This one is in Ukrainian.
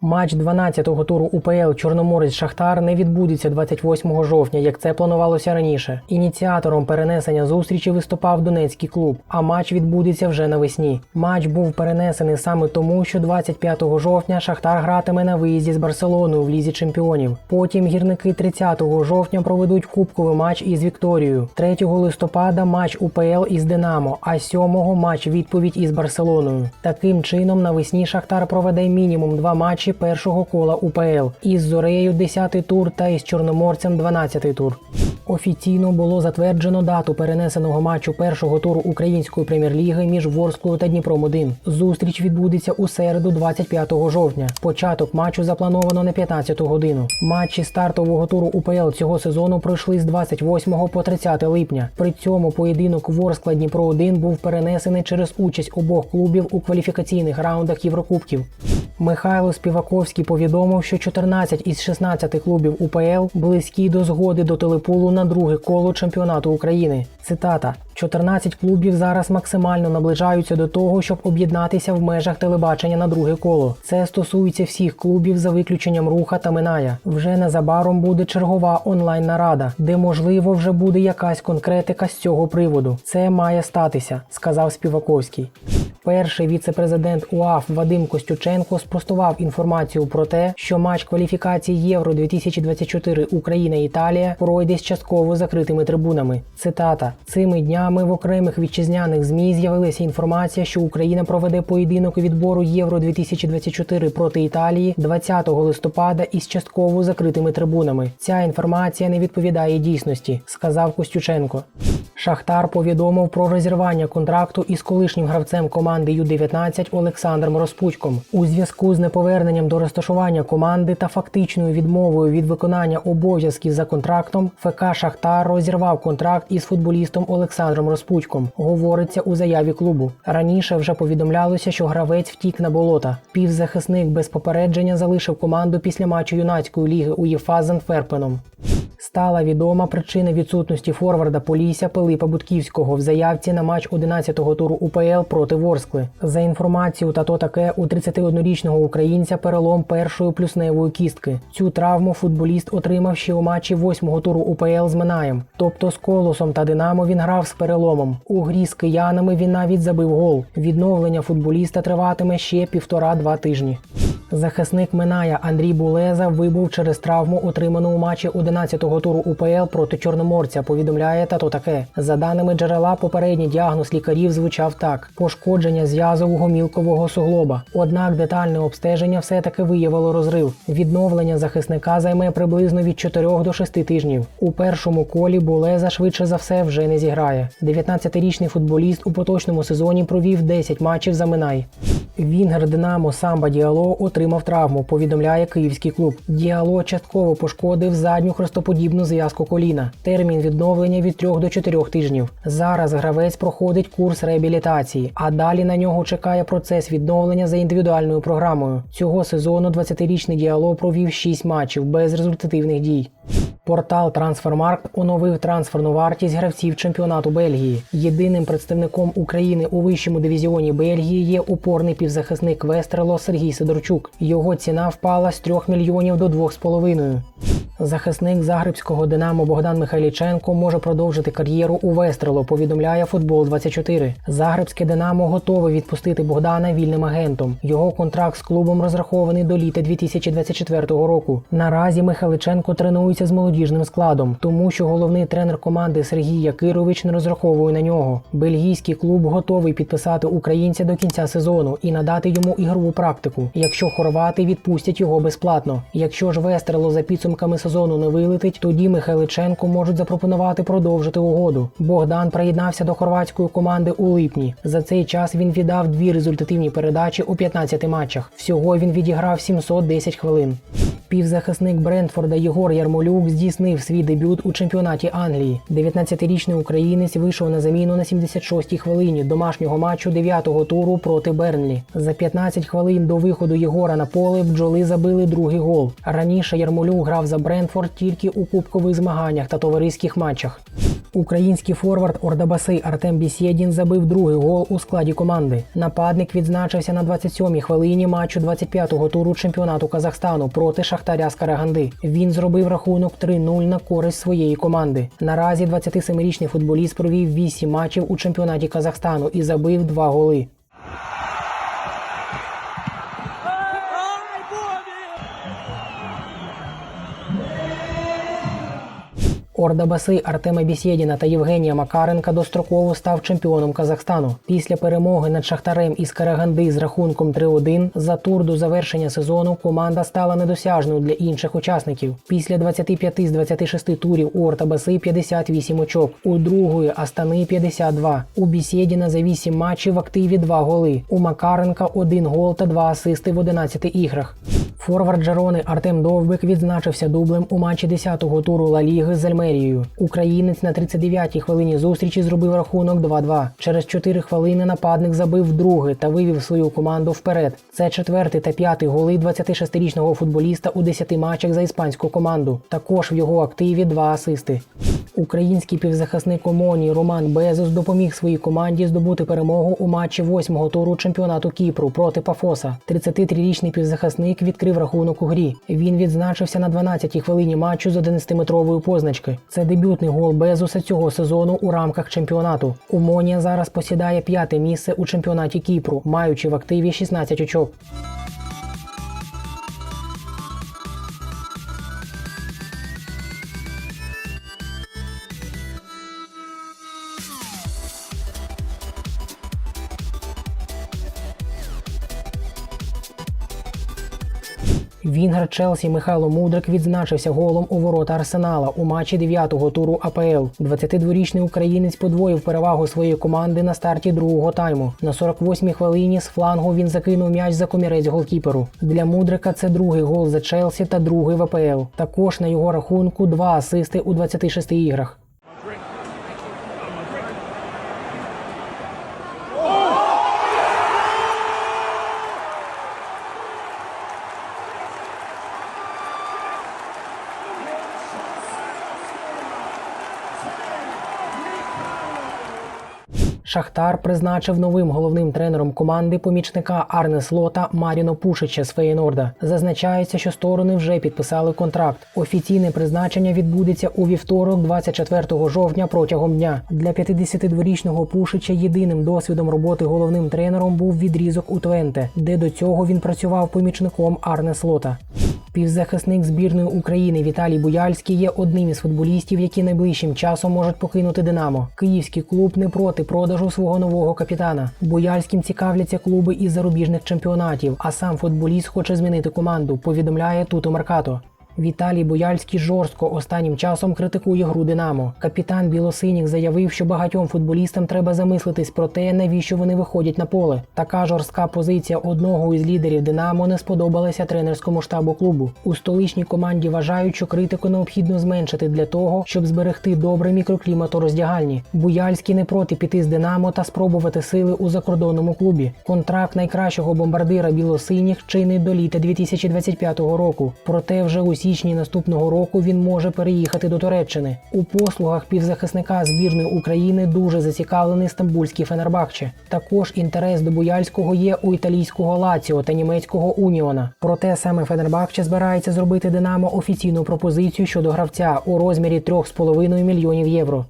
Матч 12-го туру УПЛ Чорноморець Шахтар не відбудеться 28 жовтня, як це планувалося раніше. Ініціатором перенесення зустрічі виступав Донецький клуб, а матч відбудеться вже навесні. Матч був перенесений саме тому, що 25 жовтня Шахтар гратиме на виїзді з Барселоною в лізі чемпіонів. Потім гірники 30 жовтня проведуть кубковий матч із Вікторією. 3 листопада матч УПЛ із Динамо, а 7-го матч відповідь із Барселоною. Таким чином, навесні Шахтар проведе мінімум два матчі першого кола УПЛ із Зорею 10-й тур та із Чорноморцем 12-й тур. Офіційно було затверджено дату перенесеного матчу першого туру української прем'єр-ліги між Ворсклою та Дніпром 1 Зустріч відбудеться у середу, 25 жовтня. Початок матчу заплановано на 15 годину. Матчі стартового туру УПЛ цього сезону пройшли з 28 по 30 липня. При цьому поєдинок Ворскла Дніпро 1 був перенесений через участь обох клубів у кваліфікаційних раундах Єврокубків. Михайло Співаковський повідомив, що 14 із 16 клубів УПЛ близькі до згоди до телепулу на друге коло чемпіонату України. Цитата: 14 клубів зараз максимально наближаються до того, щоб об'єднатися в межах телебачення на друге коло. Це стосується всіх клубів за виключенням руха та Миная. Вже незабаром буде чергова онлайн нарада, де можливо вже буде якась конкретика з цього приводу. Це має статися, сказав Співаковський. Перший віце-президент УАФ Вадим Костюченко спростував інформацію про те, що матч кваліфікації Євро 2024 Україна-Італія пройде з частково закритими трибунами. Цитата: цими днями в окремих вітчизняних змі з'явилася інформація, що Україна проведе поєдинок відбору Євро 2024 проти Італії 20 листопада із частково закритими трибунами. Ця інформація не відповідає дійсності, сказав Костюченко. Шахтар повідомив про розірвання контракту із колишнім гравцем команди Ю-19 Олександром Розпучком у зв'язку з неповерненням до розташування команди та фактичною відмовою від виконання обов'язків за контрактом. ФК Шахтар розірвав контракт із футболістом Олександром Розпучком. Говориться у заяві клубу. Раніше вже повідомлялося, що гравець втік на болота. Півзахисник без попередження залишив команду після матчу юнацької ліги УЄФА з Антверпеном. Стала відома причина відсутності форварда Полісся Пилипа Будківського в заявці на матч 11-го туру УПЛ проти Ворскли. За інформацією та то таке у 31-річного українця перелом першої плюсневої кістки. Цю травму футболіст отримав ще у матчі 8-го туру УПЛ з Минаєм. Тобто з колосом та Динамо він грав з переломом. У грі з киянами він навіть забив гол. Відновлення футболіста триватиме ще півтора-два тижні. Захисник Миная Андрій Булеза вибув через травму, отриману у матчі 11-го туру УПЛ проти Чорноморця. Повідомляє тато таке. За даними джерела, попередній діагноз лікарів звучав так: пошкодження зв'язового мілкового суглоба. Однак детальне обстеження все-таки виявило розрив. Відновлення захисника займе приблизно від 4 до 6 тижнів. У першому колі Булеза швидше за все вже не зіграє. 19-річний футболіст у поточному сезоні провів 10 матчів за Минай. Вінгер Динамо Самба Діало травму, повідомляє київський клуб. Діало частково пошкодив задню хрестоподібну зв'язку коліна. Термін відновлення від 3 до 4 тижнів. Зараз гравець проходить курс реабілітації, а далі на нього чекає процес відновлення за індивідуальною програмою. Цього сезону 20-річний Діало провів 6 матчів без результативних дій. Портал Трансфермаркт оновив трансферну вартість гравців чемпіонату Бельгії. Єдиним представником України у вищому дивізіоні Бельгії є упорний півзахисник Вестрело Сергій Сидорчук. Його ціна впала з 3 мільйонів до 2,5. Захисник Загребського Динамо Богдан Михайліченко може продовжити кар'єру у Вестрело, повідомляє футбол 24 Загребське Динамо готове відпустити Богдана вільним агентом. Його контракт з клубом розрахований до літа 2024 року. Наразі Михайличенко тренується з молодіжним складом, тому що головний тренер команди Сергій Якирович не розраховує на нього. Бельгійський клуб готовий підписати українця до кінця сезону і надати йому ігрову практику. Якщо хорвати відпустять його безплатно. Якщо ж Вестрело за підсумками сезону не вилетить, тоді Михайличенко можуть запропонувати продовжити угоду. Богдан приєднався до хорватської команди у липні. За цей час він віддав дві результативні передачі у 15 матчах. Всього він відіграв 710 хвилин. Півзахисник Брентфорда Єгор Ярмолюк здійснив свій дебют у чемпіонаті Англії. 19-річний українець вийшов на заміну на 76-й хвилині домашнього матчу 9-го туру проти Бернлі. За 15 хвилин до виходу Єгора на поле бджоли забили другий гол. Раніше Ярмолюк грав за Брентфорд тільки у кубкових змаганнях та товариських матчах. Український форвард Ордабаси Артем Бісєдін забив другий гол у складі команди. Нападник відзначився на 27-й хвилині матчу 25-го туру чемпіонату Казахстану проти Шахтаря з Караганди. Він зробив рахунок 3-0 на користь своєї команди. Наразі 27-річний футболіст провів 8 матчів у чемпіонаті Казахстану і забив 2 голи. Ордабаси Артема Бісєдіна та Євгенія Макаренка достроково став чемпіоном Казахстану. Після перемоги над Шахтарем із Караганди з рахунком 3-1 за тур до завершення сезону команда стала недосяжною для інших учасників. Після 25 з 26 турів у Ордабаси 58 очок, у другої Астани 52. У Бісєдіна за 8 матчів в активі 2 голи. У Макаренка 1 гол та 2 асисти в 11 іграх. Форвард Джарони Артем Довбик відзначився дублем у матчі 10-го туру Ла Ліги з Альмерією. Українець на 39-й хвилині зустрічі зробив рахунок 2-2. Через 4 хвилини нападник забив другий та вивів свою команду вперед. Це четвертий та п'ятий голи 26-річного футболіста у 10 матчах за іспанську команду. Також в його активі два асисти. Український півзахисник Омоні Роман Безос допоміг своїй команді здобути перемогу у матчі восьмого туру чемпіонату Кіпру проти Пафоса. 33-річний півзахисник відкрив рахунок у грі. Він відзначився на 12-й хвилині матчу з 11-метрової позначки. Це дебютний гол Безоса цього сезону у рамках чемпіонату. Умонія зараз посідає п'яте місце у чемпіонаті Кіпру, маючи в активі 16 очок. Вінгер Челсі Михайло Мудрик відзначився голом у ворота Арсенала у матчі 9-го туру АПЛ. 22-річний українець подвоїв перевагу своєї команди на старті другого тайму. На 48-й хвилині з флангу він закинув м'яч за комірець голкіперу. Для Мудрика це другий гол за Челсі та другий в АПЛ. Також на його рахунку два асисти у 26 іграх. Шахтар призначив новим головним тренером команди помічника Арне Слота Маріно Пушича з Фейнорда. Зазначається, що сторони вже підписали контракт. Офіційне призначення відбудеться у вівторок, 24 жовтня, протягом дня. Для 52-річного Пушича єдиним досвідом роботи головним тренером був відрізок у Твенте, де до цього він працював помічником Арне Слота. Півзахисник збірної України Віталій Буяльський є одним із футболістів, які найближчим часом можуть покинути Динамо. Київський клуб не проти продажу свого нового капітана. Буяльським цікавляться клуби із зарубіжних чемпіонатів, а сам футболіст хоче змінити команду. Повідомляє Туто Меркато. Віталій Бояльський жорстко останнім часом критикує гру Динамо. Капітан Білосиніх заявив, що багатьом футболістам треба замислитись про те, навіщо вони виходять на поле. Така жорстка позиція одного із лідерів Динамо не сподобалася тренерському штабу клубу. У столичній команді вважають, що критику необхідно зменшити для того, щоб зберегти добрий мікроклімат у роздягальні. Буяльський не проти піти з Динамо та спробувати сили у закордонному клубі. Контракт найкращого бомбардира білосиніх чинить до літа 2025 року. Проте вже у січні наступного року він може переїхати до Туреччини. У послугах півзахисника збірної України дуже зацікавлений стамбульський Фенербахче. Також інтерес до Буяльського є у італійського Лаціо та німецького Уніона. Проте саме Фенербахче збирається зробити Динамо офіційну пропозицію щодо гравця у розмірі 3,5 мільйонів євро.